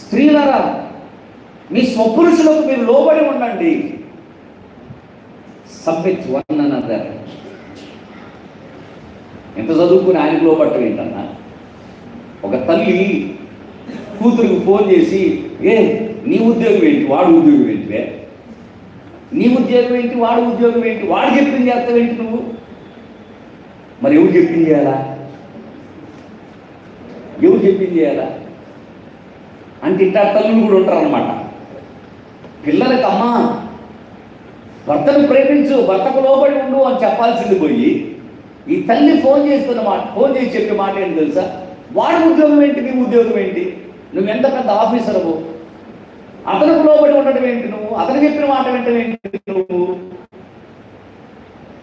స్త్రీలరా మీ స్వపురుషులకు మీరు లోబడి ఉండండి. సబ్మిట్ వన్ అనదర్ ఎంత చదువుకుని ఆయనకు లోబట్టం ఏంటన్నా? ఒక తల్లి కూతురికి ఫోన్ చేసి ఏ నీ ఉద్యోగం ఏంటి? వాడు ఉద్యోగం ఏంటివే? నీ ఉద్యోగం ఏంటి? వాడు ఉద్యోగం ఏంటి? వాడు చెప్పింది చేస్తావేంటి నువ్వు? మరి ఎవరు చెప్పింది చేయాలా? ఎవరు చెప్పింది చేయాలా? అంటే తిట్టా తల్లులు కూడా ఉంటారు అనమాట పిల్లలకి అమ్మా భర్తను ప్రేమించు భర్తకు లోబడి ఉండు అని చెప్పాల్సింది పోయి ఈ తల్లి ఫోన్ చేస్తున్న మాట ఫోన్ చేసి చెప్పే మాట ఏంటి తెలుసా? వాడి ఉద్యోగం ఏంటి నీ ఉద్యోగం ఏంటి? నువ్వు ఎంత పెద్ద ఆఫీసర్వు అతనికి లోబడి ఉండడం ఏంటి నువ్వు? అతను చెప్పిన మాట వింటం ఏంటి నువ్వు?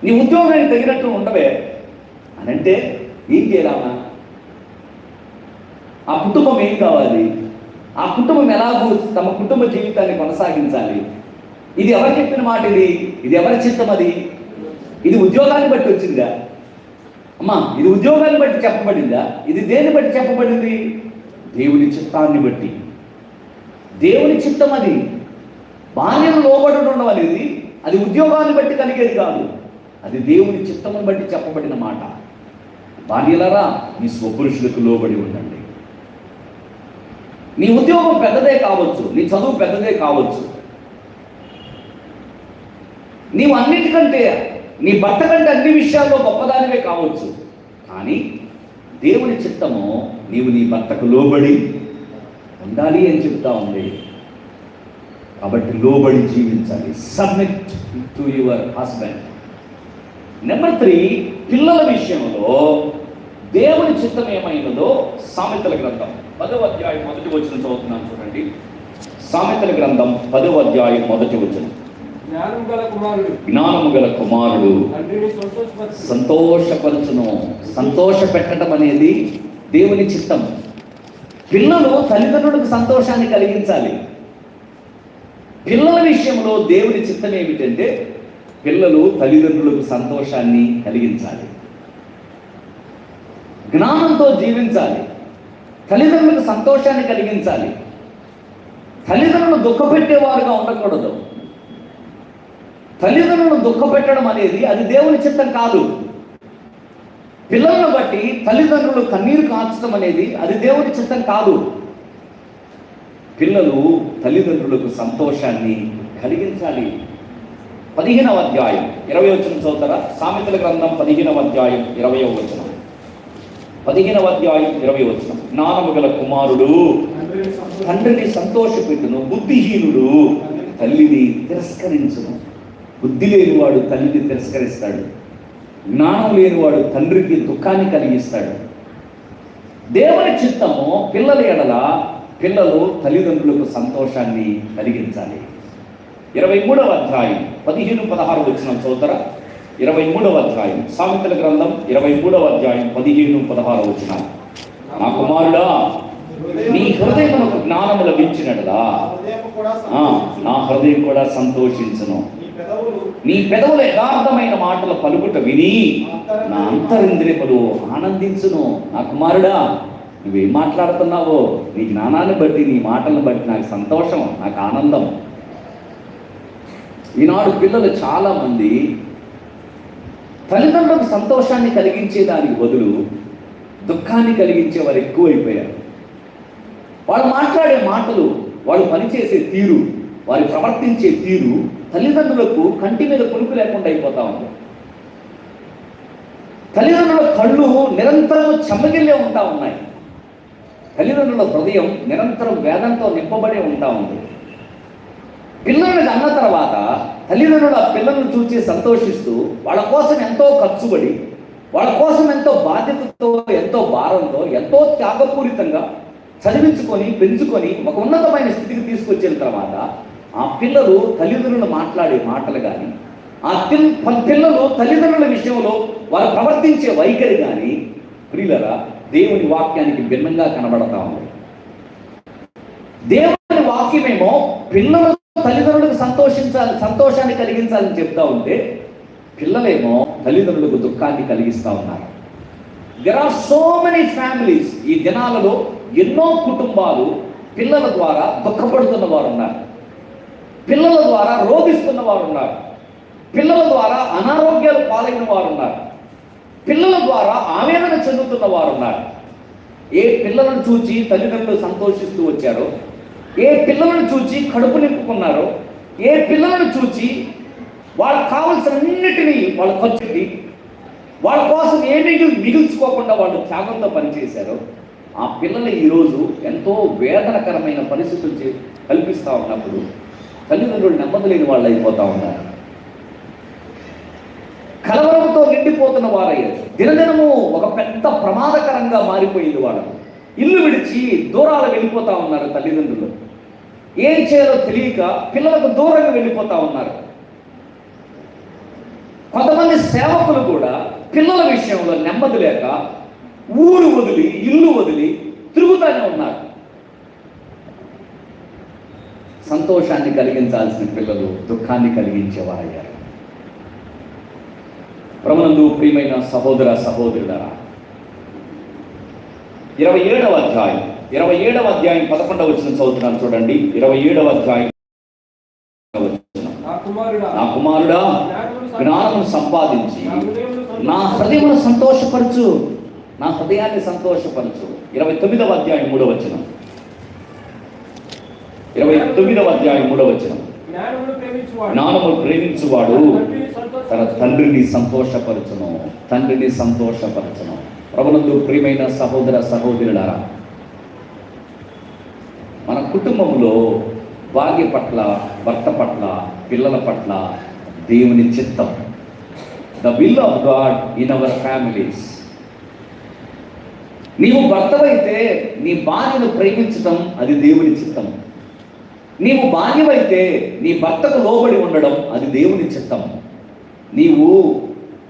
నీ ఉద్యోగానికి తగినట్టు ఉండవే. అని అంటే ఏం చేయాలమ్మా ఆ కుటుంబం ఏం కావాలి? ఆ కుటుంబం ఎలాగూ తమ కుటుంబ జీవితాన్ని కొనసాగించాలి. ఇది ఎవరు చెప్పిన మాట ఇది? ఇది ఎవరి చిత్తం అది? ఇది ఉద్యోగాన్ని బట్టి వచ్చిందా? అమ్మా ఇది ఉద్యోగాన్ని బట్టి చెప్పబడిందా? ఇది దేన్ని బట్టి చెప్పబడింది? దేవుని చిత్తాన్ని బట్టి. దేవుని చిత్తం అది. బాల్యం లోబడి ఉండడం అనేది అది ఉద్యోగాన్ని బట్టి కలిగేది కాదు. అది దేవుని చిత్తమును బట్టి చెప్పబడిన మాట. బాల్యలరా మీ స్వపురుషులకు లోబడి ఉండండి. నీ ఉద్యోగం పెద్దదే కావచ్చు నీ చదువు పెద్దదే కావచ్చు. నీవు అన్నిటికంటే నీ భర్త కంటే అన్ని విషయాల్లో గొప్పదానివే కావచ్చు. కానీ దేవుని చిత్తము నీవు నీ భర్తకు లోబడి ఉండాలి అని చెప్తా ఉంది. కాబట్టి లోబడి జీవించాలి. Submit to your husband number three పిల్లల విషయంలో దేవుని చిత్తం ఏమైనదో సామెతల గ్రంథం. పదవ అధ్యాయం మొదటి వచ్చిన చదువుతున్నాను చూడండి. సామెతల గ్రంథం పదవ అధ్యాయం మొదటి వచ్చిన జ్ఞానం గల కుమారుడు. జ్ఞానము గల కుమారుడు. సంతోషపరచును. సంతోష పెట్టడం అనేది దేవుని చిత్తం. పిల్లలు తల్లిదండ్రులకు సంతోషాన్ని కలిగించాలి. పిల్లల విషయంలో దేవుని చిత్తం ఏమిటంటే పిల్లలు తల్లిదండ్రులకు సంతోషాన్ని కలిగించాలి. జ్ఞానంతో జీవించాలి. తల్లిదండ్రులకు సంతోషాన్ని కలిగించాలి. తల్లిదండ్రులను దుఃఖపెట్టేవారుగా ఉండకూడదు. తల్లిదండ్రులను దుఃఖపెట్టడం అనేది అది దేవుని చిత్తం కాదు. పిల్లలను బట్టి తల్లిదండ్రులు కన్నీరు కాల్చడం అనేది అది దేవుని చిత్తం కాదు. పిల్లలు తల్లిదండ్రులకు సంతోషాన్ని కలిగించాలి. పదిహేనవ అధ్యాయం ఇరవై వచ్చిన చదువుతారా? సామెతల గ్రంథం పదిహేనవ అధ్యాయం ఇరవై వచనం. పదిహేనవ అధ్యాయం ఇరవై వచనం. జ్ఞానము గల కుమారుడు. తండ్రిని సంతోషపెట్టును బుద్ధిహీనుడు. తల్లిని తిరస్కరించును. బుద్ధి లేనివాడు తల్లిని తిరస్కరిస్తాడు. జ్ఞానం లేనివాడు తండ్రికి దుఃఖాన్ని కలిగిస్తాడు. దేవుని చిత్తము పిల్లల ఎడల పిల్లలు తల్లిదండ్రులకు సంతోషాన్ని కలిగించాలి. ఇరవై మూడవ అధ్యాయం పదిహేను పదహారు వచ్చిన చోదరా ఇరవై మూడవ అధ్యాయం సామెతల గ్రంథం ఇరవై మూడవ అధ్యాయం పదిహేను పదహారు వచ్చినాలు నా కుమారుడా నీ హృదయమునకు జ్ఞానము లభించినట్లా? నా హృదయం కూడా సంతోషించును. నీ పెదవులు పెదవుల యథార్థమైన మాటలు పలుకుట విని నా అంతరింద్రియములు ఆనందించును. నా కుమారుడా నువ్వేం మాట్లాడుతున్నావో? నీ జ్ఞానాన్ని బట్టి నీ మాటలను బట్టి నాకు సంతోషం నాకు ఆనందం. ఈనాడు పిల్లలు చాలామంది తల్లిదండ్రులకు సంతోషాన్ని కలిగించే దానికి బదులు దుఃఖాన్ని కలిగించే వారు ఎక్కువైపోయారు. వాళ్ళు మాట్లాడే మాటలు వాళ్ళు పనిచేసే తీరు వారు ప్రవర్తించే తీరు తల్లిదండ్రులకు కంటి మీద కొనుక్కు లేకుండా అయిపోతా ఉంది. తల్లిదండ్రుల కళ్ళు నిరంతరం చెమ్మగిల్లే ఉంటా ఉన్నాయి. తల్లిదండ్రుల హృదయం నిరంతరం వేదంతో నింపబడే ఉంటా ఉంది. పిల్లల్ని అన్న తర్వాత తల్లిదండ్రులు ఆ పిల్లలను చూసి సంతోషిస్తూ వాళ్ళ కోసం ఎంతో ఖర్చుపడి వాళ్ళ కోసం ఎంతో బాధ్యతతో ఎంతో భారంతో ఎంతో త్యాగపూరితంగా చదివించుకొని పెంచుకొని ఒక ఉన్నతమైన స్థితికి తీసుకొచ్చిన తర్వాత ఆ పిల్లలు తల్లిదండ్రులు మాట్లాడే మాటలు కానీ ఆ పిల్ పిల్లలు తల్లిదండ్రుల విషయంలో వారు ప్రవర్తించే వైఖరి కానీ ప్రియులరా దేవుని వాక్యానికి భిన్నంగా కనబడతా ఉంది. దేవుని వాక్యమేమో పిల్లలు తల్లిదండ్రులకు సంతోషించాలి సంతోషాన్ని కలిగించాలని చెప్తా ఉంటే పిల్లలేమో తల్లిదండ్రులకు దుఃఖాన్ని కలిగిస్తా ఉన్నారు. There are so many families ఈ దినాలలో ఎన్నో కుటుంబాలు పిల్లల ద్వారా దుఃఖపడుతున్న వారు ఉన్నారు పిల్లల ద్వారా రోధిస్తున్న వారు ఉన్నారు పిల్లల ద్వారా అనారోగ్యాలు పాలైన వారు ఉన్నారు పిల్లల ద్వారా ఆవేదన చెందుతున్న వారు ఉన్నారు ఏ పిల్లలను చూచి తల్లిదండ్రులు సంతోషిస్తూ వచ్చారో ఏ పిల్లలను చూచి కడుపు నింపుకున్నారో ఏ పిల్లలను చూచి వాళ్ళకి కావాల్సినన్నిటినీ వాళ్ళకి వచ్చింది వాళ్ళ కోసం ఏమీ మిగుల్చుకోకుండా వాళ్ళు త్యాగంతో పనిచేశారో ఆ పిల్లలు ఈరోజు ఎంతో వేదనకరమైన పరిస్థితులు కల్పిస్తూ ఉన్నప్పుడు తల్లిదండ్రులు నెమ్మదిలేని వాళ్ళు అయిపోతూ ఉన్నారు. కలవరంతో నిండిపోతున్న వారయ్యారు. దినదినము ఒక పెద్ద ప్రమాదకరంగా మారిపోయింది వాళ్ళు. ఇల్లు విడిచి దూరాలు వెళ్ళిపోతూ ఉన్నారు తల్లిదండ్రులు. ఏం చేయాలో తెలియక పిల్లలకు దూరంగా వెళ్ళిపోతా ఉన్నారు. కొంతమంది సేవకులు కూడా పిల్లల విషయంలో నెమ్మది లేక ఊరు వదిలి ఇల్లు వదిలి తిరుగుతూనే ఉన్నారు. సంతోషాన్ని కలిగించాల్సిన పిల్లలు దుఃఖాన్ని కలిగించేవారయ్యారు ప్రమనందు ప్రియమైన సహోదర సహోదరుడరా ఇరవై ఏడవ అధ్యాయం ఇరవై ఏడవ అధ్యాయం పదకొండవ వచ్చిన చదువుతున్నాను చూడండి. ఇరవై ఏడవ అధ్యాయం. నా కుమారుడా జ్ఞానం జ్ఞానమును సంపాదించి నా హృదయమును సంతోషపరచు. నా హృదయాన్ని సంతోషపరచు. ఇరవై తొమ్మిదవ అధ్యాయం మూడవ వచనం. ఇరవై తొమ్మిదవ అధ్యాయం మూడవ వచనం. జ్ఞానమును ప్రేమించువాడు జ్ఞానము ప్రేమించువాడు తన తండ్రిని సంతోషపరచును. తండ్రిని సంతోషపరచును. ప్రభునందు ప్రియమైన సహోదర సహోదరులారా మన కుటుంబంలో భార్య పట్ల భర్త పట్ల పిల్లల పట్ల దేవుని చిత్తం. The will of God in our families నీవు భర్తవైతే నీ భార్యను ప్రేమించటం అది దేవుని చిత్తం. నీవు బాల్యమైతే నీ భర్తకు లోబడి ఉండడం అది దేవుని చిత్తం. నీవు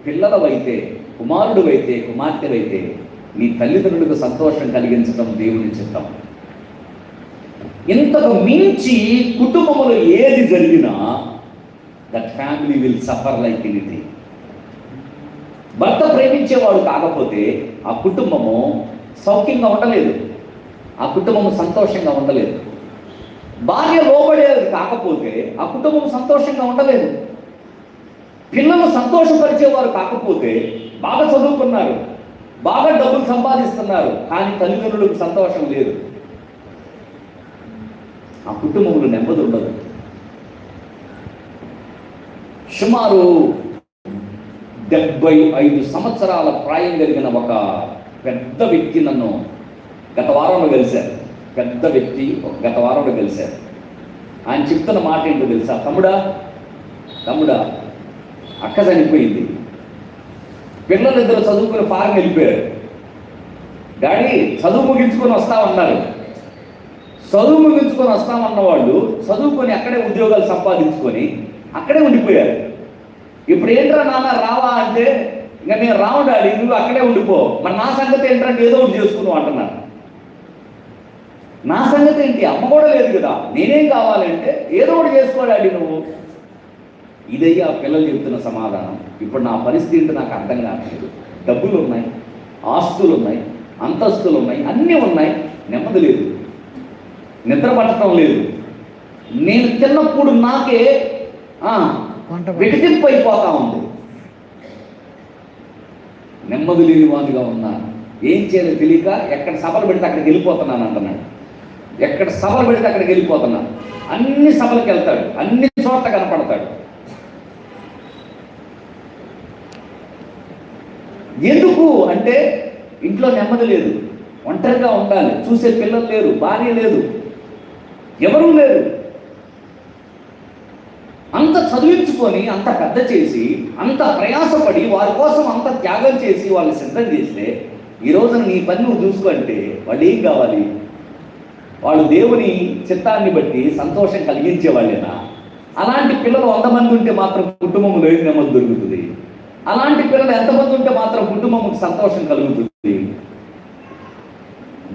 పిల్లలవైతే కుమారుడువైతే కుమార్తెవైతే నీ తల్లిదండ్రులకు సంతోషం కలిగించడం దేవుని చిత్తం. ఇంతకు మించి కుటుంబంలో ఏది జరిగినా that family will suffer like anything భర్త ప్రేమించేవాడు కాకపోతే ఆ కుటుంబము సౌఖ్యంగా ఉండలేదు. ఆ కుటుంబము సంతోషంగా ఉండలేదు. భార్య లోబడేది కాకపోతే ఆ కుటుంబం సంతోషంగా ఉండలేదు. పిల్లలు సంతోషపరిచేవారు కాకపోతే బాగా చదువుకున్నారు. బాగా డబ్బులు సంపాదిస్తున్నారు. కానీ తల్లిదండ్రులకు సంతోషం లేదు. ఆ కుటుంబంలో నెమ్మది ఉండదు. సుమారు డెబ్బై ఐదు సంవత్సరాల ప్రాయం కలిగిన ఒక పెద్ద వ్యక్తి నన్ను గత వారంలో కలిశారు. పెద్ద వ్యక్తి ఒక గత వారంలో కలిశారు. ఆయన చెప్తున్న మాట ఏంటో తెలుసా? తమ్ముడా తమ్ముడా అక్క చనిపోయింది. పిల్లలు ఇద్దరు చదువుకుని ఫారెన్ వెళ్ళిపోయారు. డాడీ చదువు ముగించుకొని వస్తామన్నారు. చదువు ముగించుకొని వస్తామన్న వాళ్ళు చదువుకొని అక్కడే ఉద్యోగాలు సంపాదించుకొని అక్కడే ఉండిపోయారు. ఇప్పుడు ఏంట్రా నాన్న రావా అంటే ఇంకా నేను రావు డాడీ నువ్వు అక్కడే ఉండిపో. మరి నా సంగతి ఏంట్రా? ఏదో ఒకటి చేసుకున్నావు అంటున్నాను నా సంగతి ఏంటి? అమ్మ కూడా లేదు కదా. నేనేం కావాలంటే ఏదో ఒకటి చేసుకో డాడీ నువ్వు. ఇదయ్యా పిల్లలు చెప్తున్న సమాధానం. ఇప్పుడు నా పరిస్థితి ఏంటో నాకు అర్థం కావట్లేదు. డబ్బులు ఉన్నాయి ఆస్తులు ఉన్నాయి అంతస్తులు ఉన్నాయి అన్నీ ఉన్నాయి. నెమ్మది లేదు. నిద్ర పట్టడం లేదు. నేను తిన్నప్పుడు నాకే వికటింపు అయిపోతా ఉంది. నెమ్మది లేని వాడిగా ఉన్నాను ఏం చేయాలో తెలియక ఎక్కడ సభలు పెడితే అక్కడికి వెళ్ళిపోతున్నాను అంటున్నాడు ఎక్కడ సభలు పెడితే అక్కడికి వెళ్ళిపోతున్నాను. అన్ని సభలకు వెళ్తాడు. అన్ని చోట్ల కనపడతాడు. ఎందుకు అంటే ఇంట్లో నెమ్మది లేదు. ఒంటరిగా ఉండాలి. చూసే పిల్లలు లేరు. భార్య లేదు. ఎవరూ లేరు. అంత చదివించుకొని అంత పెద్ద చేసి అంత ప్రయాసపడి వారి కోసం అంత త్యాగం చేసి వాళ్ళు సిద్ధం చేస్తే ఈ రోజున నీ పని నువ్వు చూసుకుంటే వాళ్ళు ఏం కావాలి? వాళ్ళు దేవుని చిత్తాన్ని బట్టి సంతోషం కలిగించే వాళ్ళేనా? అలాంటి పిల్లలు వంద మంది ఉంటే మాత్రం కుటుంబంలో ఏది నెమ్మది దొరుకుతుంది. అలాంటి పిల్లలు ఎంతమంది ఉంటే మాత్రం కుటుంబముకు సంతోషం కలుగుతుంది?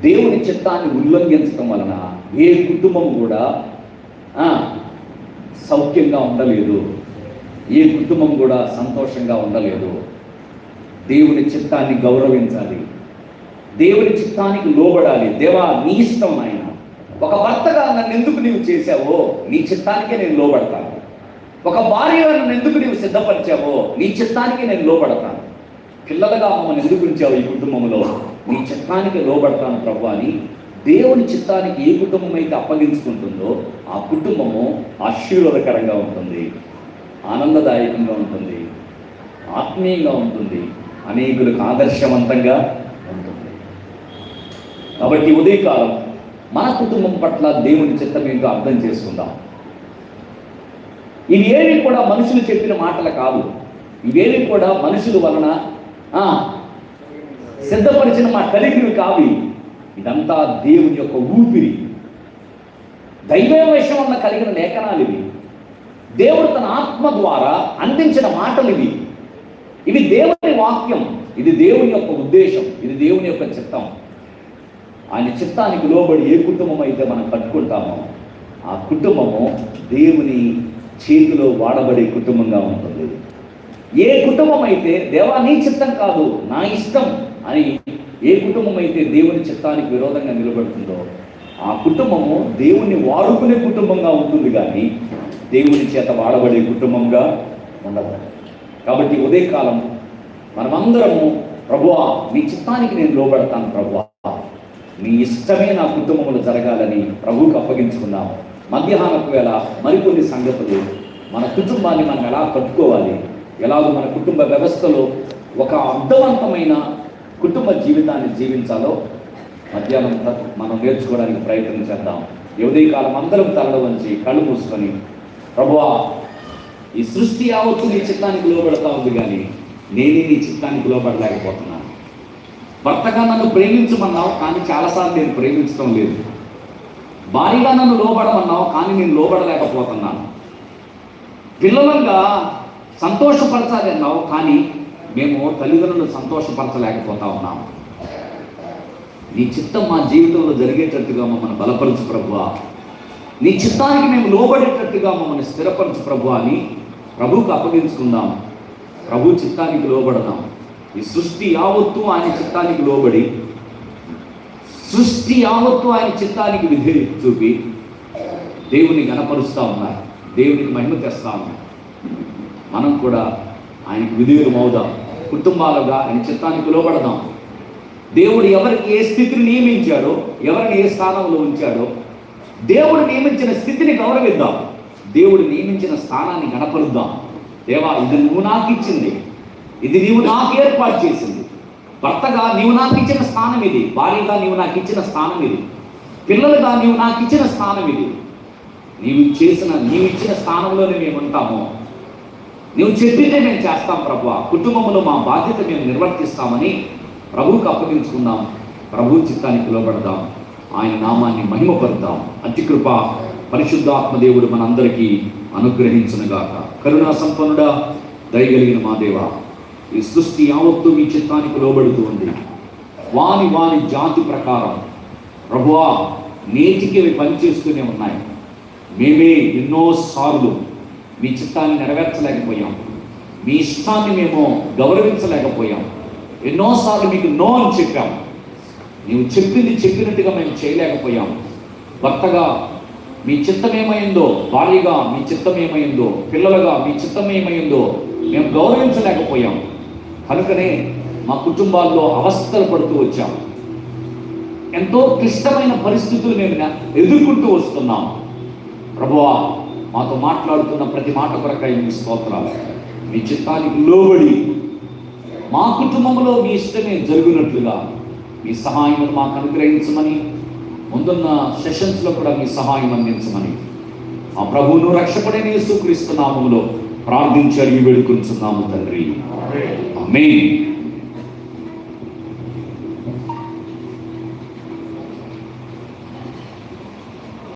దేవుని చిత్తాన్ని ఉల్లంఘించడం వలన ఏ కుటుంబం కూడా సౌఖ్యంగా ఉండలేదు. ఏ కుటుంబం కూడా సంతోషంగా ఉండలేదు. దేవుని చిత్తాన్ని గౌరవించాలి. దేవుని చిత్తానికి లోబడాలి. దేవా నీ ఇష్టం ఆయన ఒక భర్తగా నన్ను ఎందుకు నీవు చేశావో నీ చిత్తానికే నేను లోబడతాను. ఒక భార్యగా నన్ను ఎందుకు నీవు సిద్ధపరిచావో నీ చిత్తానికే నేను లోబడతాను. పిల్లలుగా మమ్మల్ని ఎందుకు ఉంచావు ఈ కుటుంబంలో? నీ చిత్తానికి లోబడతాను ప్రభు అని దేవుని చిత్తానికి ఏ కుటుంబం అయితే అప్పగించుకుంటుందో ఆ కుటుంబము ఆశీర్వాదకరంగా ఉంటుంది ఆనందదాయకంగా ఉంటుంది ఆత్మీయంగా ఉంటుంది అనేకులకు ఆదర్శవంతంగా ఉంటుంది. కాబట్టి ఉదయకాలం మన కుటుంబం పట్ల దేవుని చిత్తం ఏంటో అర్థం చేసుకుందాం. ఇవి ఏవి కూడా మనుషులు చెప్పిన మాటలు కాదు. ఇవేవి కూడా మనుషుల వలన సిద్ధపరిచిన మా కలిగినవి కావి. ఇదంతా దేవుని యొక్క ఊపిరి. దైవ విషయం కలిగిన లేఖనాలు ఇవి దేవుడు తన ఆత్మ ద్వారా అందించిన మాటలు ఇవి ఇవి దేవుని వాక్యం. ఇది దేవుని యొక్క ఉద్దేశం. ఇది దేవుని యొక్క చిత్తం. ఆయన చిత్తానికి లోబడి ఏ కుటుంబం అయితే మనం కట్టుకుంటామో ఆ కుటుంబము దేవుని చేతిలో వాడబడే కుటుంబంగా ఉంటుంది. ఏ కుటుంబం అయితే దేవా నీ చిత్తం కాదు నా ఇష్టం అని ఏ కుటుంబం అయితే దేవుని చిత్తానికి విరోధంగా నిలబడుతుందో ఆ కుటుంబము దేవుణ్ణి వాడుకునే కుటుంబంగా ఉంటుంది కానీ దేవుని చేత వాడబడే కుటుంబంగా ఉండదు కాబట్టి ఉదయకాలం మనమందరము ప్రభువా నీ చిత్తానికి నేను లోబడతాను ప్రభువా. నీ ఇష్టమే నా కుటుంబంలో జరగాలని ప్రభువుకు అప్పగించుకున్నాము మధ్యాహ్నపు వేళ మరికొన్ని సంగతులు మన కుటుంబాన్ని మనం ఎలా కట్టుకోవాలి? ఎలాగో మన కుటుంబ వ్యవస్థలో ఒక అర్థవంతమైన కుటుంబ జీవితాన్ని జీవించాలో మధ్యాహ్నం మనం నేర్చుకోవడానికి ప్రయత్నం చేద్దాం. ఈ ఉదయకాలం అందరం తరల వంచి కళ్ళు మూసుకొని ప్రభువా ఈ సృష్టి యావత్తు నీ చిత్తానికి లోబడతా ఉంది కానీ నేనే నీ చిత్తానికి లోబడలేకపోతున్నాను. భర్తగా నన్ను ప్రేమించమన్నావు కానీ చాలాసార్లు నేను ప్రేమించడం లేదు. భారీగా నన్ను లోబడమన్నావు కానీ నేను లోబడలేకపోతున్నాను. పిల్లలంగా సంతోషపరచాలి అన్నావు కానీ మేము తల్లిదండ్రులను సంతోషపరచలేకపోతా ఉన్నాము నీ చిత్తం మా జీవితంలో జరిగేటట్టుగా మమ్మల్ని బలపరచు ప్రభువా. నీ చిత్తానికి మేము లోబడేటట్టుగా మమ్మల్ని స్థిరపరచు ప్రభు అని ప్రభువుకు అప్పగించుకుందాం. ప్రభు చిత్తానికి లోబడదాం. ఈ సృష్టి యావత్తు ఆయన చిత్తానికి లోబడి సృష్టి యావత్తు ఆయన చిత్తానికి విధి చూపి దేవుని గణపరుస్తూ ఉన్నారు. దేవునికి మహిమ తెస్తా ఉన్నారు. మనం కూడా ఆయనకు విధేయులం అవుదాం. కుటుంబాలుగా ఆయన చిత్తానికి లోబడదాం దేవుడు ఎవరికి ఏ స్థితిని నియమించాడో ఎవరిని ఏ స్థానంలో ఉంచాడో దేవుడు నియమించిన స్థితిని గౌరవిద్దాం. దేవుడు నియమించిన స్థానాన్ని గణపరుద్దాం. దేవా ఇది నువ్వు నాకు ఇచ్చింది. ఇది నీవు నాకు ఏర్పాటు చేసింది. భర్తగా నీవు నాకు ఇచ్చిన స్థానం ఇది. భార్యగా నీవు నాకు ఇచ్చిన స్థానం ఇది. పిల్లలుగా నీవు నాకు ఇచ్చిన స్థానం ఇది. నీవు చేసిన నీవు ఇచ్చిన స్థానంలోనే మేము ఉంటాము. నువ్వు చెప్పిందే మేము చేస్తాం ప్రభు. కుటుంబంలో మా బాధ్యత మేము నిర్వర్తిస్తామని ప్రభువుకు అప్పగించుకుందాం. ప్రభు చిత్తానికి లోబడదాం. ఆయన నామాన్ని మహిమపరుద్దాం. అతి కృప పరిశుద్ధాత్మ మనందరికీ అనుగ్రహించునుగాక. కరుణా సంపన్నుడా దయగలిగిన మా దేవ ఈ సృష్టి యావత్తు మీ చిత్తానికి లోబడుతూ ఉంది. వాని వాని జాతి ప్రకారం ప్రభువా నేటికి అవి పనిచేస్తూనే ఉన్నాయి. మేమే ఎన్నోసార్లు మీ చిత్తాన్ని నెరవేర్చలేకపోయాం. మీ ఇష్టాన్ని మేము గౌరవించలేకపోయాం. ఎన్నోసార్లు మీకు నో అని చెప్పాం. నీవు చెప్పింది చెప్పినట్టుగా మేము చేయలేకపోయాం. భర్తగా మీ చిత్తం ఏమైందో భార్యగా మీ చిత్తం ఏమైందో పిల్లలుగా మీ చిత్తం ఏమైందో మేము గౌరవించలేకపోయాం. కనుకనే మా కుటుంబాల్లో అవస్థలు పడుతూ వచ్చాం. ఎంతో క్లిష్టమైన పరిస్థితులు మేము ఎదుర్కొంటూ వస్తున్నాం. ప్రభువా మాతో మాట్లాడుతున్న ప్రతి మాట కొరకై మీ స్తోత్రాలు. మీ చిత్తానికి లోబడి మా కుటుంబంలో మీ ఇష్టమే జరుగునట్లుగా మీ సహాయం మాకు అనుగ్రహించమని ముందున్న సెషన్స్లో కూడా మీ సహాయం అందించమని. ఆ ప్రభువును రక్షపడే యేసుక్రీస్తు నామములో ప్రార్థించి అడిగి వేడుకుంటున్నాము తండ్రి. ఆమేన్.